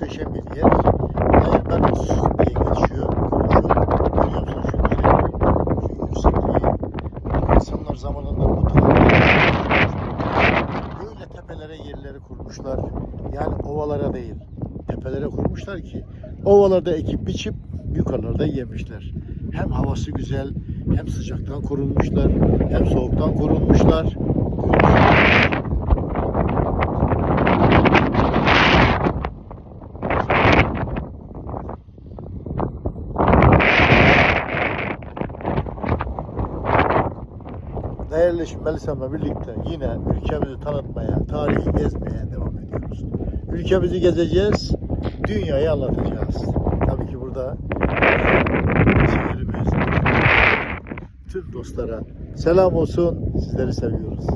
muhteşem bir yer. Ayaklar Sus diye geçiyor. Kurşun, şu yüksekliği. İnsanlar zamanında bu böyle tepelere yerleri kurmuşlar. Yani ovalara değil, tepelere kurmuşlar ki ovalarda ekip biçip yukarılarda yemişler. Hem havası güzel, hem sıcaktan korunmuşlar, hem soğuktan korunmuşlar. Değerli Melisa'mla birlikte yine ülkemizi tanıtmaya, tarihi gezmeye devam ediyoruz. Ülkemizi gezeceğiz, dünyayı anlatacağız. Tabii ki burada şehrimiz, tüm dostlara selam olsun, sizleri seviyoruz.